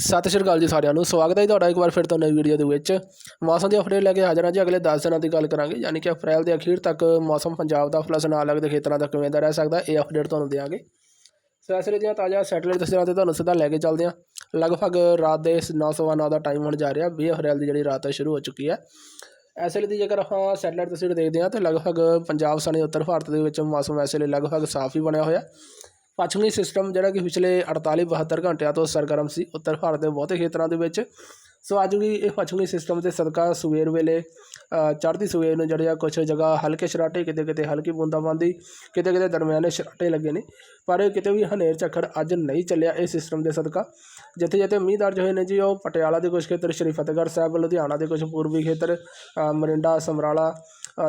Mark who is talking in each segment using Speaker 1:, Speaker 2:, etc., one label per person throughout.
Speaker 1: ਸਤਿ ਸ਼੍ਰੀ ਅਕਾਲ ਜੀ ਸਾਰਿਆਂ ਨੂੰ। ਸਵਾਗਤ ਹੈ ਜੀ ਤੁਹਾਡਾ ਇੱਕ ਵਾਰ ਫਿਰ ਤੋਂ ਨਵੀਂ ਵੀਡੀਓ ਦੇ ਵਿੱਚ। ਮੌਸਮ ਦੀ ਅਪਡੇਟ ਲੈ ਕੇ ਹਾਜ਼ਰ ਹਾਂ ਜੀ। ਅਗਲੇ 10 ਦਿਨਾਂ ਦੀ ਗੱਲ ਕਰਾਂਗੇ। ਯਾਨੀ ਕਿ ਅਪ੍ਰੈਲ ਦੇ ਅਖੀਰ ਤੱਕ ਮੌਸਮ ਪੰਜਾਬ ਦਾ ਪਲੱਸ ਨਾਲ ਲੱਗਦੇ ਖੇਤਰਾਂ ਦਾ ਕਿਵੇਂ ਦਾ ਰਹਿ ਸਕਦਾ, ਇਹ ਅਪਡੇਟ ਤੁਹਾਨੂੰ ਦੇਵਾਂਗੇ ਸੈਸਰੇ ਦੀਆਂ ਤਾਜ਼ਾ ਸੈਟਲਾਈਟ ਤਸਵੀਰਾਂ ਤੇ ਤੁਹਾਨੂੰ ਸਿੱਧਾ ਲੈ ਕੇ ਚੱਲਦੇ ਹਾਂ। ਲਗਭਗ ਰਾਤ ਦੇ 9:09 ਦਾ ਟਾਈਮ ਹੋਣ ਜਾ ਰਿਹਾ। 20 ਅਪ੍ਰੈਲ ਦੀ ਜਿਹੜੀ ਰਾਤ ਹੈ, ਸ਼ੁਰੂ ਹੋ ਚੁੱਕੀ ਹੈ। ਇਸ ਵੇਲੇ ਦੀ ਜੇਕਰ ਆਪਾਂ ਸੈਟੇਲਾਈਟ ਤਸਵੀਰ ਦੇਖਦੇ ਹਾਂ, ਤਾਂ ਲਗਭਗ ਪੰਜਾਬ ਸਣੇ ਉੱਤਰ ਭਾਰਤ ਦੇ ਵਿੱਚ ਮੌਸਮ ਇਸ ਵੇਲੇ ਲਗਭਗ ਸਾਫ਼ ਹੀ ਬਣਿਆ ਹੋਇਆ। ਪੱਛਮੀ ਸਿਸਟਮ ਜਿਹੜਾ ਕਿ ਪਿਛਲੇ 48 72 ਘੰਟਿਆਂ ਤੋਂ ਸਰਗਰਮ ਸੀ, ਉੱਤਰ ਭਾਰਤ ਦੇ ਬਹੁਤੇ ਖੇਤਰਾਂ ਦੇ ਵਿੱਚ। ਸੋ ਅੱਜ ਵੀ ਇਹ ਪੱਛਮੀ ਸਿਸਟਮ ਦੇ ਸਦਕਾ ਸਵੇਰ ਵੇਲੇ ਚੜ੍ਹਦੀ ਸਵੇਰ ਨੂੰ ਜਿਹੜੇ ਆ ਕੁਝ ਜਗ੍ਹਾ ਹਲਕੇ ਸ਼ਰਾਟੇ, ਕਿਤੇ ਕਿਤੇ ਹਲਕੀ ਬੂੰਦਾਬਾਂਦੀ, ਕਿਤੇ ਕਿਤੇ ਦਰਮਿਆਨੇ ਸ਼ਰਾਟੇ ਲੱਗੇ ਨੇ, ਪਰ ਕਿਤੇ ਵੀ ਹਨੇਰ ਝੱਖੜ ਅੱਜ ਨਹੀਂ ਚੱਲਿਆ ਇਹ ਸਿਸਟਮ ਦੇ ਸਦਕਾ। ਜਿੱਥੇ ਜਿੱਥੇ ਮੀਂਹ ਦਰਜ ਹੋਏ ਨੇ ਜੀ, ਉਹ ਪਟਿਆਲਾ ਦੇ ਕੁਝ ਖੇਤਰ, ਸ਼੍ਰੀ ਫਤਿਹਗੜ੍ਹ ਸਾਹਿਬ, ਲੁਧਿਆਣਾ ਦੇ ਕੁਝ ਪੂਰਬੀ ਖੇਤਰ ਮਰਿੰਡਾ, ਸਮਰਾਲਾ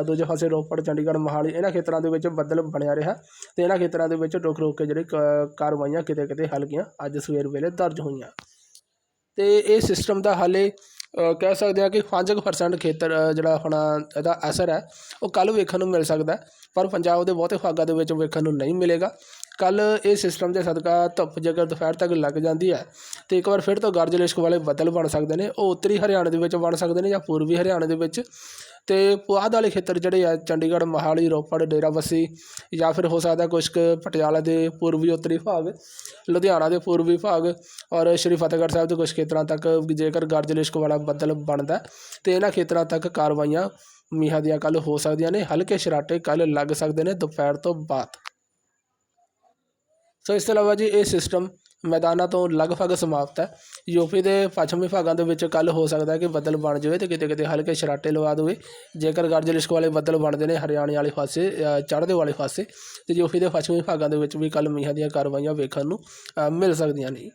Speaker 1: ਦੂਜੇ ਪਾਸੇ ਰੋਪੜ, ਚੰਡੀਗੜ੍ਹ, ਮੋਹਾਲੀ, ਇਹਨਾਂ ਖੇਤਰਾਂ ਦੇ ਵਿੱਚ ਬੱਦਲ ਬਣਿਆ ਰਿਹਾ ਅਤੇ ਇਹਨਾਂ ਖੇਤਰਾਂ ਦੇ ਵਿੱਚ ਰੁਕ ਰੁਕ ਕੇ ਜਿਹੜੇ ਕ- ਕਾਰਵਾਈਆਂ ਕਿਤੇ ਕਿਤੇ ਹਲਕੀਆਂ ਅੱਜ ਸਵੇਰ ਵੇਲੇ ਦਰਜ ਹੋਈਆਂ। ਅਤੇ ਇਹ ਸਿਸਟਮ ਦਾ ਹਾਲੇ ਕਹਿ ਸਕਦੇ ਆ ਕਿ 5% ਖੇਤਰ ਜਿਹੜਾ ਆਪਣਾ ਇਹਦਾ ਅਸਰ ਹੈ, ਉਹ ਕੱਲ ਵੇਖਣ ਨੂੰ ਮਿਲ ਸਕਦਾ ਪਰ ਪੰਜਾਬ ਦੇ ਬਹੁਤੇ ਭਾਗਾਂ ਦੇ ਵਿੱਚ ਵੇਖਣ ਨੂੰ ਨਹੀਂ ਮਿਲੇਗਾ। ਕੱਲ ਇਹ ਸਿਸਟਮ ਦੇ ਸਦਕਾ ਧੁੱਪ ਜੇਕਰ ਦੁਪਹਿਰ ਤੱਕ ਲੱਗ ਜਾਂਦੀ ਹੈ ਤੇ ਇੱਕ ਵਾਰ ਫਿਰ ਤੋਂ ਗਰਜ ਲਿਸ਼ਕ ਵਾਲੇ ਬੱਦਲ ਬਣ ਸਕਦੇ ਨੇ, ਉਹ ਉੱਤਰੀ ਹਰਿਆਣੇ ਦੇ ਵਿੱਚ ਬਣ ਸਕਦੇ ਨੇ ਜਾਂ ਪੂਰਬੀ ਹਰਿਆਣੇ ਦੇ ਵਿੱਚ। ਤੇ ਪੁਆਧ ਵਾਲੇ ਖੇਤਰ ਜਿਹੜੇ ਆ, ਚੰਡੀਗੜ੍ਹ, ਮੋਹਾਲੀ, ਰੋਪੜ, ਡੇਰਾਬੱਸੀ ਜਾਂ ਫਿਰ ਹੋ ਸਕਦਾ ਕੁਛ ਕੁ ਪਟਿਆਲਾ ਦੇ ਪੂਰਬੀ ਉੱਤਰੀ ਭਾਗ, ਲੁਧਿਆਣਾ ਦੇ ਪੂਰਬੀ ਭਾਗ ਔਰ ਸ਼੍ਰੀ ਫਤਿਹਗੜ੍ਹ ਸਾਹਿਬ ਦੇ ਕੁਝ ਖੇਤਰਾਂ ਤੱਕ ਜੇਕਰ ਗਰਜ ਲਿਸ਼ਕ ਵਾਲਾ ਬੱਦਲ ਬਣਦਾ ਹੈ, ਤੇ ਇਹਨਾਂ ਖੇਤਰਾਂ ਤੱਕ ਕਾਰਵਾਈਆਂ ਮੀਂਹਾਂ ਦੀਆਂ ਕੱਲ ਹੋ ਸਕਦੀਆਂ ਨੇ, ਹਲਕੇ ਸ਼ਰਾਟੇ ਕੱਲ ਲੱਗ ਸਕਦੇ ਨੇ ਦੁਪਹਿਰ ਤੋਂ ਬਾਅਦ। ਸੋ ਇਸ ਤੋਂ ਇਲਾਵਾ ਜੀ ਇਹ ਸਿਸਟਮ ਮੈਦਾਨਾਂ ਤੋਂ ਲਗਭਗ ਸਮਾਪਤ ਹੈ। ਯੂਪੀ ਦੇ ਪੱਛਮੀ ਭਾਗਾਂ ਦੇ ਵਿੱਚ ਕੱਲ ਹੋ ਸਕਦਾ ਹੈ ਕਿ ਬੱਦਲ ਬਣ ਜਾਵੇ ਤੇ ਕਿਤੇ ਕਿਤੇ ਹਲਕੇ ਸ਼ਰਾਟੇ ਲਵਾ ਦੇਵੇ। ਜੇਕਰ ਗਰਜ ਲਿਸ਼ਕ ਵਾਲੇ ਬੱਦਲ ਬਣਦੇ ਨੇ, ਹਰਿਆਣੇ ਵਾਲੇ ਪਾਸੇ ਚੜ੍ਹਦੇ ਵਾਲੇ ਪਾਸੇ, ਤੇ ਯੂਪੀ ਦੇ ਪੱਛਮੀ ਭਾਗਾਂ ਦੇ ਵਿੱਚ ਵੀ ਕੱਲ ਮੀਂਹਾਂ ਦੀਆਂ ਕਾਰਵਾਈਆਂ ਵੇਖਣ ਨੂੰ ਮਿਲ ਸਕਦੀਆਂ ਨੇ।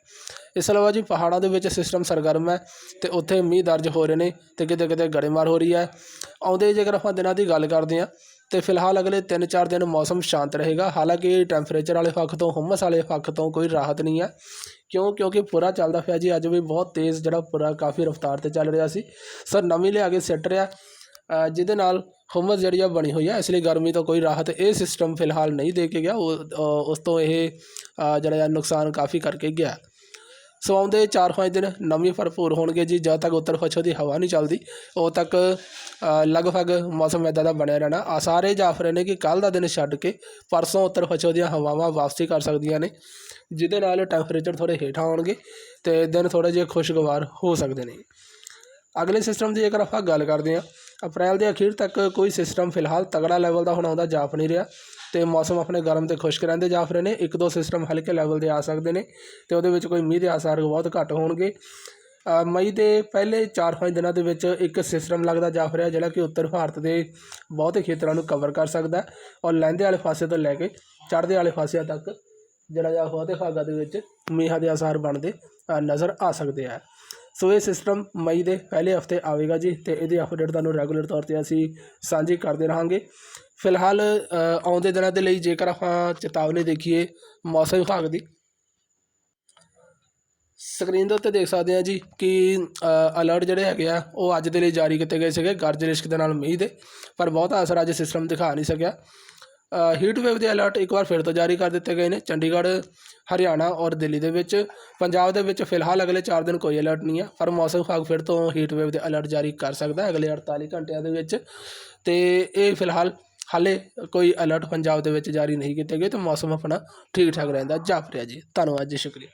Speaker 1: ਇਸ ਤੋਂ ਇਲਾਵਾ ਜੀ ਪਹਾੜਾਂ ਦੇ ਵਿੱਚ ਸਿਸਟਮ ਸਰਗਰਮ ਹੈ ਤੇ ਉੱਥੇ ਮੀਂਹ ਦਰਜ ਹੋ ਰਹੇ ਨੇ ਤੇ ਕਿਤੇ ਕਿਤੇ ਗੜੇਮਾਰ ਹੋ ਰਹੀ ਹੈ। ਆਉਂਦੇ ਜੇਕਰ ਆਪਾਂ ਦਿਨਾਂ ਦੀ ਗੱਲ ਕਰਦੇ ਹਾਂ ਤੇ ਫਿਲਹਾਲ ਅਗਲੇ 3-4 ਦਿਨ ਮੌਸਮ ਸ਼ਾਂਤ ਰਹੇਗਾ। ਹਾਲਾਂਕਿ ਟੈਂਪਰੇਚਰ ਵਾਲੇ ਪੱਖ ਤੋਂ, ਹੁਮਸ ਵਾਲੇ ਪੱਖ ਤੋਂ ਕੋਈ ਰਾਹਤ ਨਹੀਂ ਹੈ। ਕਿਉਂ? ਕਿਉਂਕਿ ਪੂਰਾ ਚੱਲਦਾ ਪਿਆ ਜੀ। ਅੱਜ ਵੀ ਬਹੁਤ ਤੇਜ਼ ਜਿਹੜਾ ਪੂਰਾ ਕਾਫੀ ਰਫ਼ਤਾਰ ਤੇ ਚੱਲ ਰਿਹਾ ਸੀ। ਸਰ, ਨਵੀਂ ਲਿਆ ਕੇ ਸਿੱਟ ਰਿਹਾ। ਜਿਹਦੇ ਨਾਲ ਹੁਮਸ ਜਿਹੜੀ ਆ ਬਣੀ ਹੋਈ ਹੈ ਇਸ ਲਈ ਗਰਮੀ ਤੋਂ ਕੋਈ ਰਾਹਤ ਇਹ ਸਿਸਟਮ ਫਿਲਹਾਲ ਨਹੀਂ ਦੇ ਕੇ ਗਿਆ। ਉਹ ਉਸ ਤੋਂ ਇਹ ਜਿਹੜਾ ਆ ਨੁਕਸਾਨ ਕਾਫੀ ਕਰਕੇ ਗਿਆ। ਸੋ ਆਉਂਦੇ 4-5 ਦਿਨ ਨਮੀ ਭਰਪੂਰ ਹੋਣਗੇ ਜੀ, ਜਦ ਤੱਕ ਉੱਤਰ ਪੱਛਮ ਦੀ ਹਵਾ ਨਹੀਂ ਚੱਲਦੀ, ਉਦੋਂ ਤੱਕ ਲਗਭਗ ਮੌਸਮ ਇੱਦਾਂ ਦਾ ਬਣਿਆ ਰਹਿਣਾ। ਆ ਸਾਰੇ ਜਾਫ ਰਹੇ ਨੇ ਕਿ ਕੱਲ ਦਾ ਦਿਨ ਛੱਡ ਕੇ ਪਰਸੋਂ ਉੱਤਰ ਪੱਛਮ ਦੀਆਂ ਹਵਾਵਾਂ ਵਾਪਸੀ ਕਰ ਸਕਦੀਆਂ ਨੇ, ਜਿਹਦੇ ਨਾਲ ਟੈਂਪਰੇਚਰ ਥੋੜ੍ਹੇ ਹੇਠਾਂ ਆਉਣਗੇ ਤੇ ਦਿਨ ਥੋੜ੍ਹੇ ਜਿਹੇ ਖੁਸ਼ਗਵਾਰ ਹੋ ਸਕਦੇ ਨੇ। ਅਗਲੇ ਸਿਸਟਮ ਦੀ ਜੇਕਰ ਆਪਾਂ ਗੱਲ ਕਰਦੇ ਹਾਂ ਅਪ੍ਰੈਲ ਦੇ ਅਖੀਰ ਤੱਕ ਕੋਈ ਸਿਸਟਮ ਫਿਲਹਾਲ ਤਗੜਾ ਲੈਵਲ ਦਾ ਹੁਣ ਆਉਂਦਾ ਜਾਪ ਨਹੀਂ ਰਿਹਾ ਤੇ ਮੌਸਮ ਆਪਣੇ ਗਰਮ ਤੇ ਖੁਸ਼ਕ ਰਹਿੰਦੇ ਜਾਫ ਰਹੇ ਨੇ, ਇੱਕ ਦੋ ਸਿਸਟਮ ਹਲਕੇ ਲੈਵਲ ਦੇ ਆ ਸਕਦੇ ਨੇ ਤੇ ਉਹਦੇ ਵਿੱਚ ਕੋਈ ਮੀਂਹ ਦੇ ਆਸਾਰ ਬਹੁਤ ਘੱਟ ਹੋਣਗੇ। ਮਈ ਦੇ ਪਹਿਲੇ 4-5 ਦਿਨਾਂ ਦੇ ਵਿੱਚ ਇੱਕ ਸਿਸਟਮ ਲੱਗਦਾ ਜਾਫ ਰਿਹਾ ਜਿਹੜਾ ਕਿ ਉੱਤਰ ਭਾਰਤ ਦੇ ਬਹੁਤੇ ਖੇਤਰਾਂ ਨੂੰ ਕਵਰ ਕਰ ਸਕਦਾ ਔਰ ਲਹਿੰਦੇ ਵਾਲੇ ਪਾਸੇ ਤੋਂ ਲੈ ਕੇ ਚੜ੍ਹਦੇ ਵਾਲੇ ਪਾਸਿਆਂ ਤੱਕ ਜਿਹੜਾ ਜਾਂ ਬਹੁਤੇ ਭਾਗਾਂ ਦੇ ਵਿੱਚ ਮੀਂਹਾਂ ਦੇ ਆਸਾਰ ਬਣਦੇ ਨਜ਼ਰ ਆ ਸਕਦੇ ਆ। ਸੋ ਇਹ ਸਿਸਟਮ ਮਈ ਦੇ ਪਹਿਲੇ ਹਫ਼ਤੇ ਆਵੇਗਾ ਜੀ ਤੇ ਇਹਦੀ ਅਪਡੇਟ ਤੁਹਾਨੂੰ ਰੈਗੂਲਰ ਤੌਰ ਤੇ ਅਸੀਂ ਸਾਂਝੀ ਕਰਦੇ ਰਹਾਂਗੇ। ਫਿਲਹਾਲ ਆਉਂਦੇ ਦਿਨਾਂ ਦੇ ਲਈ ਜੇਕਰ ਆਪਾਂ ਚੇਤਾਵਨੀ ਦੇਖੀਏ ਮੌਸਮ ਵਿਭਾਗ ਦੀ। ਸਕਰੀਨ ਦੇ ਉੱਤੇ ਦੇਖ ਸਕਦੇ ਆ ਜੀ ਕਿ ਅਲਰਟ ਜਿਹੜੇ ਹੈਗੇ ਆ, ਉਹ ਅੱਜ ਦੇ ਲਈ ਜਾਰੀ ਕੀਤੇ ਗਏ ਸੀਗੇ। ਗਰਜ ਰਿਸ਼ਕ ਦੇ ਨਾਲ ਮੀਂਹ ਦੇ, ਪਰ ਬਹੁਤਾ ਅਸਰ ਅੱਜ ਸਿਸਟਮ ਦਿਖਾ ਨਹੀਂ ਸਕਿਆ। ਹੀਟ ਵੇਵ ਦੇ ਅਲਰਟ ਇੱਕ ਵਾਰ ਫਿਰ ਤੋਂ ਜਾਰੀ ਕਰ ਦਿੱਤੇ ਗਏ ਨੇ। ਚੰਡੀਗੜ੍ਹ, ਹਰਿਆਣਾ ਔਰ ਦਿੱਲੀ ਦੇ ਵਿੱਚ। ਪੰਜਾਬ ਦੇ ਵਿੱਚ ਫਿਲਹਾਲ ਅਗਲੇ 4 ਦਿਨ ਕੋਈ ਅਲਰਟ ਨਹੀਂ ਹੈ, ਪਰ ਮੌਸਮ ਵਿਭਾਗ ਫਿਰ ਤੋਂ ਹੀਟ ਵੇਵ ਦੇ ਅਲਰਟ ਜਾਰੀ ਕਰ ਸਕਦਾ ਹੈ ਅਗਲੇ 48 ਘੰਟਿਆਂ ਦੇ ਵਿੱਚ। ਤੇ ਇਹ ਫਿਲਹਾਲ ਹਾਲੇ ਕੋਈ ਅਲਰਟ ਪੰਜਾਬ ਦੇ ਵਿੱਚ ਜਾਰੀ ਨਹੀਂ ਕੀਤੇ ਗਏ ਤੇ ਮੌਸਮ ਆਪਣਾ ਠੀਕ ਠਾਕ ਰਹਿੰਦਾ। ਜਾਪ ਰਿਹਾ ਜੀ ਧੰਨਵਾਦ ਜੀ, ਸ਼ੁਕਰੀਆ।